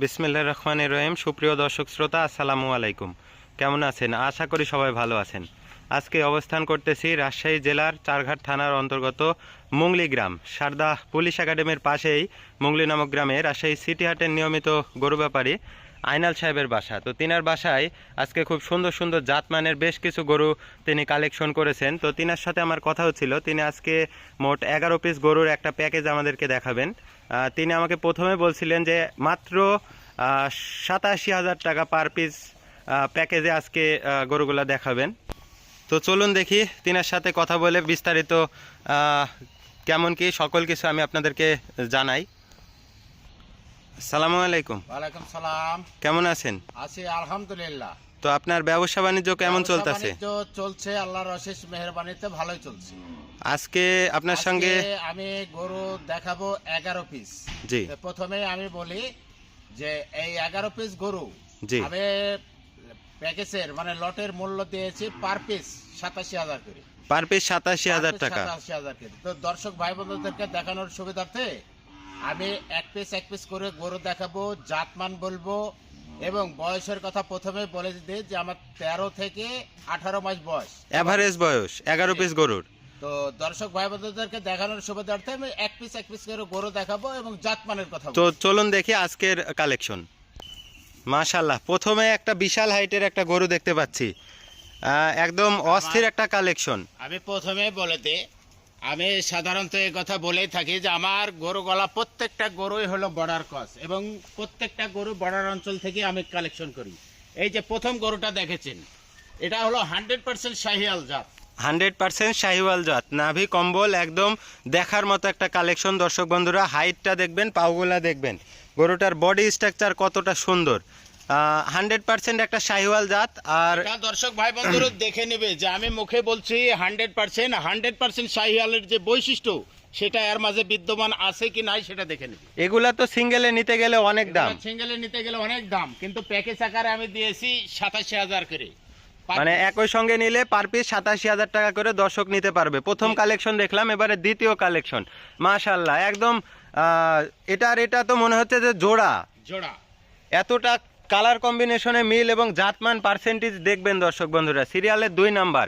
বিসমিল্লা রহমান রহিম, সুপ্রিয় দর্শক শ্রোতা, আসসালামু আলাইকুম। কেমন আছেন? আশা করি সবাই ভালো আছেন। আজকে অবস্থান করতেছি রাজশাহী জেলার চারঘাট থানার অন্তর্গত মুংলি গ্রাম। সারদা পুলিশ একাডেমির পাশেই মুংলি নামক গ্রামে রাজশাহী সিটি হাটের নিয়মিত গরু ব্যাপারী আইনাল সাহেবের বাসা। তো তিনার বাসায় আজকে খুব সুন্দর সুন্দর জাতমানের বেশ কিছু গরু তিনি কালেকশন করেছেন। তো তিনার সাথে আমার কথা হচ্ছিল তিনি আজকে মোট এগারো পিস গরুর একটা প্যাকেজ আমাদেরকে দেখাবেন। তিনি আমাকে প্রথমে বলছিলেন যে মাত্র সাতাশি হাজার টাকা পার পিস প্যাকেজে আজকে গরুগুলা দেখাবেন। তো চলুন দেখি তিনার সাথে কথা বলে বিস্তারিত কেমন কি সকল কিছু আমি আপনাদেরকে জানাই। সালামু আলাইকুম। ওয়ালাইকুম সালাম। কেমন আছেন? আছি আলহামদুলিল্লাহ। তো আপনার ব্যবসা বাণিজ্য কেমন চলতেছে? চলছে আল্লাহর অশেষ মেহরবানিতে ভালোই চলছে। আজকে আপনার সঙ্গে আমি গরু দেখাবো এগারো পিস জি। প্রথমে আমি বলি যে এই এগারো পিস গরু জি। আমি প্যাকেজের মানে লটের মূল্য দিয়েছি পার পিস সাতাশি হাজার করে। পার পিস সাতাশি হাজার টাকা। সাতাশি হাজার করে। তো দর্শক ভাই বন্ধুদেরকে দেখানোর সুবিধার্থে আমি এক পিস এক পিস করে গরু দেখাবো জাতমান বলব এবং বয়সের কথা প্রথমে বলে দিই যে আমার তেরো থেকে আঠারো মাস বয়স। অ্যাভারেজ বয়স এগারো পিস গরুর। তো দর্শক ভাই বন্ধুদেরকে দেখানোর সুবিধার্থে আমি এক পিস এক পিস করে গরু দেখাবো এবং জাতমানের কথা তো চলুন দেখি আজকের কালেকশন মাশাল্লাহ প্রথমে একটা বিশাল হাইটের একটা গরু দেখতে পাচ্ছি। একদম অস্থির একটা কালেকশন আমি প্রথমে বলে দিই আমি সাধারণত এই কথা বলেই থাকি যে আমার গরু গলা প্রত্যেকটা গরুই হলো বর্ডার ক্রস এবং প্রত্যেকটা গরু বর্ডার অঞ্চল থেকে আমি কালেকশন করি। এই যে প্রথম গরুটা দেখেছেন, এটা হলো হান্ড্রেড পার্সেন্ট শাহিয়াল জাত। হান্ড্রেড পার্সেন্ট শাহিওয়াল জাত। নাভি কম্বল একদম দেখার মতো একটা কালেকশন দর্শক বন্ধুরা, হাইটটা দেখবেন পাউগুলা দেখবেন। গরুটার বডি স্ট্রাকচার কতটা সুন্দর। হান্ড্রেড পার্সেন্ট একটা শাহিওয়াল জাত আর দর্শক ভাই বন্ধুরা দেখে নেবে যে আমি মুখে বলছি হান্ড্রেড পার্সেন্ট হান্ড্রেড পার্সেন্ট শাহিওয়ালের যে বৈশিষ্ট্য সেটা এর মাঝে বিদ্যমান আছে কি নাই সেটা দেখে নেবে। এগুলা তো সিঙ্গেলে নিতে গেলে অনেক দাম। সিঙ্গেলে নিতে গেলে অনেক দাম কিন্তু প্যাকেজ আকারে আমি দিয়েছি সাতাশি হাজার করে। মানে একই সঙ্গে নিলে পার পিস সাতাশি হাজার টাকা করে দর্শক নিতে পারবে। প্রথম কালেকশন দেখলাম এবারে দ্বিতীয় কালেকশন মাশাল্লাহ একদম এটা আর এটা তো মনে হচ্ছে যে জোড়া। জোড়া। এতটা কালার কম্বিনেশনে মিল এবং জাতমান পার্সেন্টেজ দেখবেন দর্শক বন্ধুরা। সিরিয়ালের দুই নাম্বার।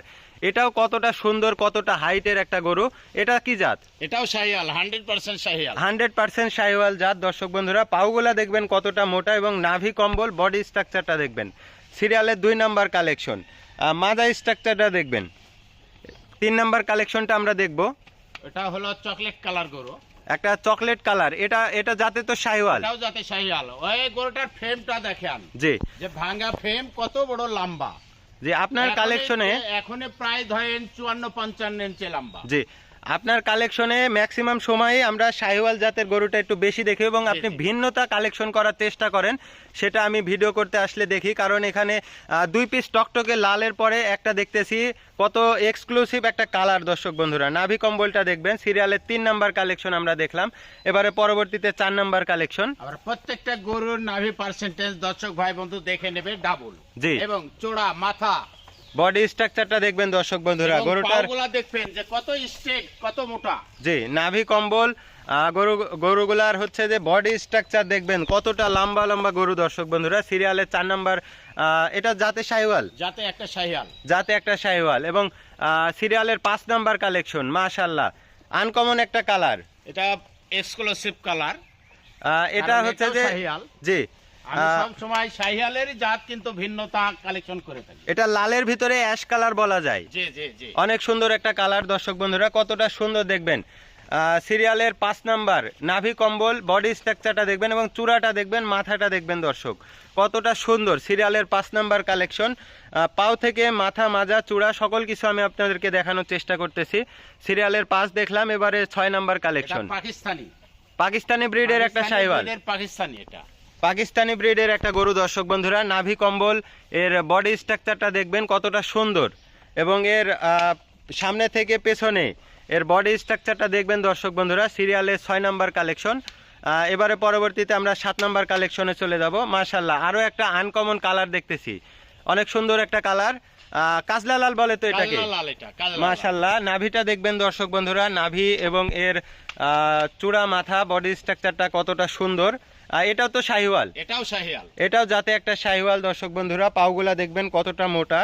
এটাও কতটা সুন্দর কতটা হাইটের একটা গরু। এটা কি জাত? এটাও Sahiwal hundred percent Sahiwal hundred percent Sahiwal জাত দর্শক বন্ধুরা। পাউগুলা দেখবেন কতটা মোটা এবং নাভি কম্বল বডি স্ট্রাকচারটা দেখবেন। সিরিয়ালের দুই নাম্বার কালেকশন মাদা স্ট্রাকচারটা দেখবেন। তিন নাম্বার কালেকশনটা আমরা দেখব। এটা হলো চকলেট কালার গরু। একটা চকলেট কালার এটা এটা যাতে তো শাহিওয়াল। এটাও যাতে শাহিওয়াল। ওই গরুটার ফ্রেমটা দেখেন। জি। যে ভাঙা ফ্রেম কত বড় লম্বা। যে আপনার কালেকশনে এখন প্রায় ধরেন চুয়ান্ন পঞ্চান্ন ইঞ্চি লম্বা। জি আপনার কালেকশনে ম্যাক্সিমাম সময়ে আমরা শাহিওয়াল জাতের গরুটা একটু বেশি দেখি এবং আপনি ভিন্নতা কালেকশন করার চেষ্টা করেন সেটা আমি ভিডিও করতে আসলে দেখি। কারণ এখানে দুই পিস টকটকে লালের পরে একটা দেখতেছি কত এক্সক্লুসিভ একটা কালার দর্শক বন্ধুরা। নাভি কম্বলটা দেখবেন সিরিয়ালের তিন নাম্বার কালেকশন আমরা দেখলাম। এবারে পরবর্তীতে চার নাম্বার কালেকশন প্রত্যেকটা গরুর নাভি পার্সেন্টেজ দর্শক ভাই বন্ধু দেখে নেবে ডাবল জি। এবং চোড়া মাথা বডি স্ট্রাকচারটা দেখবেন দর্শক বন্ধুরা গরুটার দেখবেন যে কত স্টেক কত মোটা। জি নাভি কম্বল গরু গরুগুলার হচ্ছে যে বডি স্ট্রাকচার দেখবেন কতটা লম্বা লম্বা গরু দর্শক বন্ধুরা সিরিয়ালের চার নাম্বার এটা জাতে শাহিওয়াল? যাতে একটা শাহিয়াল যাতে একটা শাহিওয়াল এবং সিরিয়ালের পাঁচ নাম্বার কালেকশন মাশাল্লাহ আনকমন একটা কালার এটা এক্সক্লুসিভ কালার এটা হচ্ছে যে জি। সব সময় শাহিয়ালের জাত কিন্তু ভিন্নতা কালেকশন করে থাকি। এটা লালের ভিতরে অ্যাশ কালার বলা যায়। জি জি জি। অনেক সুন্দর একটা কালার দর্শক বন্ধুরা কতটা সুন্দর দেখবেন। সিরিয়ালের পাঁচ নাম্বার নাভি কম্বল বডি স্ট্রাকচারটা দেখবেন এবং চূড়াটা দেখবেন মাথাটা দেখবেন দর্শক। কতটা সুন্দর সিরিয়ালের পাঁচ নাম্বার কালেকশন। পাও থেকে মাথা মাজা চূড়া সকল কিছু আমি আপনাদেরকে দেখানোর চেষ্টা করতেছি। সিরিয়ালের পাঁচ দেখলাম এবারে ছয় নাম্বার কালেকশন। পাকিস্তানি। পাকিস্তানি ব্রিডের একটা সাইওয়াল পাকিস্তানি এটা। পাকিস্তানি ব্রিডের একটা গরু দর্শক বন্ধুরা নাভি কম্বল। এর বডি স্ট্রাকচারটা দেখবেন কতটা সুন্দর এবং এর সামনে থেকে পেছনে এর বডি স্ট্রাকচারটা দেখবেন দর্শক বন্ধুরা সিরিয়ালের ছয় নাম্বার কালেকশন এবারে পরবর্তীতে আমরা সাত নাম্বার কালেকশনে চলে যাব। মাশাল্লাহ আরও একটা আনকমন কালার দেখতেছি। অনেক সুন্দর একটা কালার কাজলা লাল বলে তো এটাকে। মাশাল্লাহ নাভিটা দেখবেন দর্শক বন্ধুরা নাভি এবং এর চূড়া মাথা বডি স্ট্রাকচারটা কতটা সুন্দর। এটাও তো শাহিওয়াল। এটাও শাহিয়াল এটাও যাতে একটা শাহিওয়াল দর্শক বন্ধুরা পাওগুলা দেখবেন কতটা মোটা।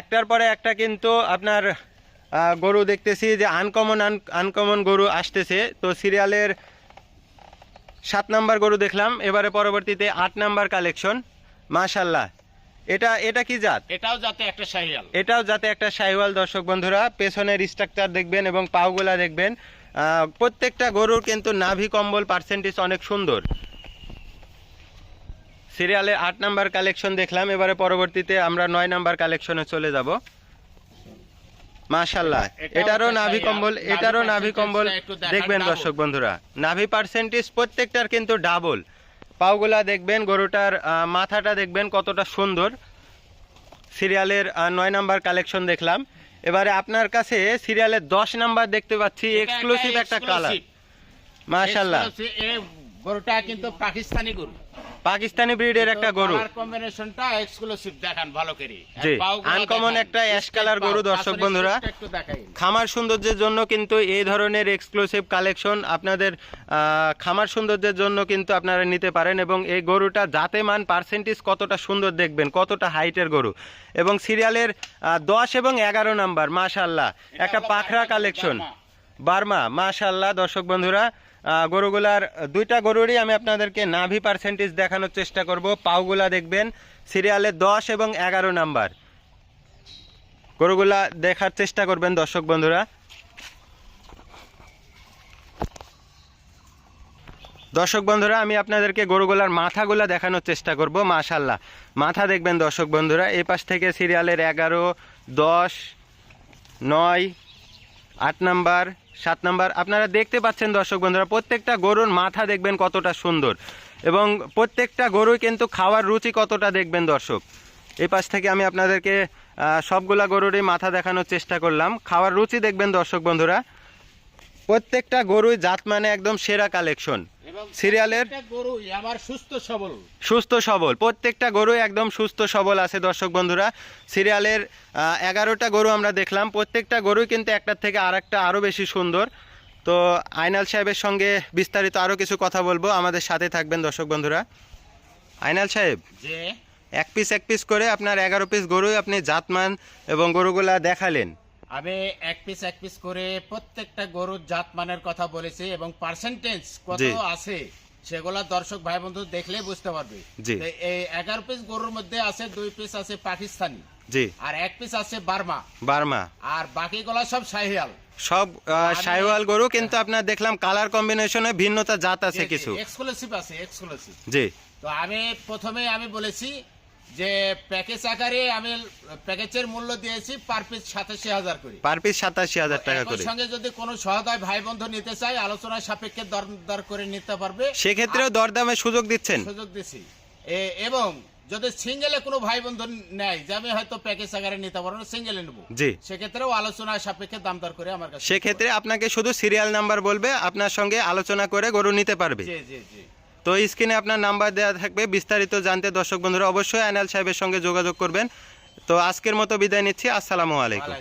একটার পরে একটা কিন্তু আপনার গরু দেখতেছি যে আনকমন আনকমন গরু আসতেছে। তো সিরিয়ালের সাত নাম্বার গরু দেখলাম এবারে পরবর্তীতে আট নাম্বার কালেকশন মাশাল্লাহ এটা এটা কি জাত? এটাও যাতে একটা শাহিয়াল এটাও যাতে একটা শাহিওয়াল দর্শক বন্ধুরা। পেছনের স্ট্রাকচার দেখবেন এবং পাওগুলা দেখবেন। প্রত্যেকটা গরুর কিন্তু নাভি কম্বল পার্সেন্টেজ অনেক সুন্দর। সিরিয়ালে আট নাম্বার কালেকশন দেখলাম এবারে পরবর্তীতে আমরা নয় নাম্বার কালেকশনে চলে যাব। মাশাল্লাহ এটারও নাভি কম্বল এটারও নাভি কম্বল দেখবেন দর্শক বন্ধুরা। নাভি পার্সেন্টেজ প্রত্যেকটার কিন্তু ডাবল পাওগুলা দেখবেন গরুটার মাথাটা দেখবেন কতটা সুন্দর। সিরিয়ালের নয় নাম্বার কালেকশন দেখলাম। এবারে আপনার কাছে সিরিয়ালের দশ নাম্বার দেখতে পাচ্ছি এক্সক্লুসিভ একটা কালার মাসাল্লাহ মাশাল্লাহ গরুটা কিন্তু পাকিস্তানি গরু। পাকিস্তানি ব্রিডের একটা গরু কম্বিনেশনটা এক্সক্লুসিভ দেখান ভালো করে জি, দেখান। একটা color পাও, গরু দর্শক বন্ধুরা। খামার সৌন্দর্যের জন্য কিন্তু এই ধরনের এক্সক্লুসিভ কালেকশন আপনাদের খামার সৌন্দর্যের জন্য কিন্তু আপনারা নিতে পারেন এবং এই গরুটা জাতে মান পার্সেন্টেজ কতটা সুন্দর দেখবেন কতটা হাইটের গরু এবং সিরিয়ালের দশ এবং এগারো নাম্বার মাশাল্লাহ একটা পাখরা কালেকশন বার্মা। মাশাল্লাহ দর্শক বন্ধুরা গরুগুলার দুইটা গরুরই আমি আপনাদেরকে নাভি পার্সেন্টেজ দেখানোর চেষ্টা করব। পাউগুলা দেখবেন, সিরিয়ালে দশ এবং এগারো নাম্বার। গরুগুলা দেখার চেষ্টা করবেন দর্শক বন্ধুরা। দর্শক বন্ধুরা, আমি আপনাদেরকে গরুগুলার মাথাগুলা দেখানোর চেষ্টা করব মাশাল্লাহ মাথা দেখবেন দর্শক বন্ধুরা, এই পাশ থেকে সিরিয়ালের এগারো, দশ, নয়, আট নাম্বার। সাত নাম্বার, আপনারা দেখতে পাচ্ছেন দর্শক বন্ধুরা, প্রত্যেকটা গরুর মাথা দেখবেন কতটা সুন্দর এবং প্রত্যেকটা গরুই কিন্তু খাওয়ার রুচি কতটা দেখবেন দর্শক। এই পাশ থেকে আমি আপনাদেরকে সবগুলা গরুরই মাথা দেখানোর চেষ্টা করলাম। খাওয়ার রুচি দেখবেন দর্শক বন্ধুরা। প্রত্যেকটা গরুই জাত মানে একদম সেরা কালেকশন সিরিয়ালের প্রত্যেকটা গরু আমার সুস্থ সবল। সুস্থ সবল। প্রত্যেকটা গরু একদম সুস্থ সবল আছে দর্শক বন্ধুরা। সিরিয়ালের এগারোটা গরু আমরা দেখলাম। প্রত্যেকটা গরুই কিন্তু একটার থেকে আর একটা আরও বেশি সুন্দর। তো আইনাল সাহেবের সঙ্গে বিস্তারিত আরও কিছু কথা বলব। আমাদের সাথে থাকবেন দর্শক বন্ধুরা। আইনাল সাহেব যে এক পিস এক পিস করে আপনার এগারো পিস গরুই আপনি জাতমান এবং গরুগুলা দেখালেন। আমি এক পিস এক পিস করে প্রত্যেকটা গরুর জাত মানের কথা বলেছি এবং পার্সেন্টেজ কত আছে সেগুলা দর্শক ভাই বন্ধু দেখলে বুঝতে পারবে। এই এগারো পিস গরুর মধ্যে আছে দুই পিস আছে পাকিস্তানি। জি। আর এক পিস আছে বার্মা। বার্মা। আর বাকিগুলা সব শাহিয়াল। সব সাইওয়াল গরু কিন্তু আপনার দেখলাম কালার কম্বিনেশনে ভিন্নতা জাত আছে কিছু। এক্সক্লুসিভ আছে এক্সক্লুসিভ জি। তো আমি প্রথমে আমি বলেছি যে প্যাকেজ আকারে আমি প্যাকেজের মূল্য দিয়েছি পার পিস সাতাশি হাজার করে। পার পিস সাতাশি হাজার টাকা করে। সঙ্গে যদি কোনো সহদয় ভাই বন্ধু নিতে চাই আলোচনার সাপেক্ষে দর দর করে নিতে পারবে। সেক্ষেত্রেও দরদামে সুযোগ দিচ্ছেন? সুযোগ দিছি। এ- এবং যদি সিঙ্গেলে কোনো ভাই বন্ধু নেয় যে আমি হয়তো প্যাকেজ আকারে নিতে পারব না সিঙ্গেলে নেব। জি। সেক্ষেত্রেও আলোচনার সাপেক্ষে দাম দর করে আমার কাছে সেক্ষেত্রে আপনাকে শুধু সিরিয়াল নাম্বার বলবে আপনার সঙ্গে আলোচনা করে গরু নিতে পারবে। জি জি জি। তো স্ক্রিনে আপনার নাম্বার দেওয়া থাকবে, বিস্তারিত জানতে দর্শক বন্ধুরা অবশ্যই আনাল সাহেবের সঙ্গে যোগাযোগ করবেন। তো আজকের মতো বিদায় নিচ্ছি, আসসালামু আলাইকুম।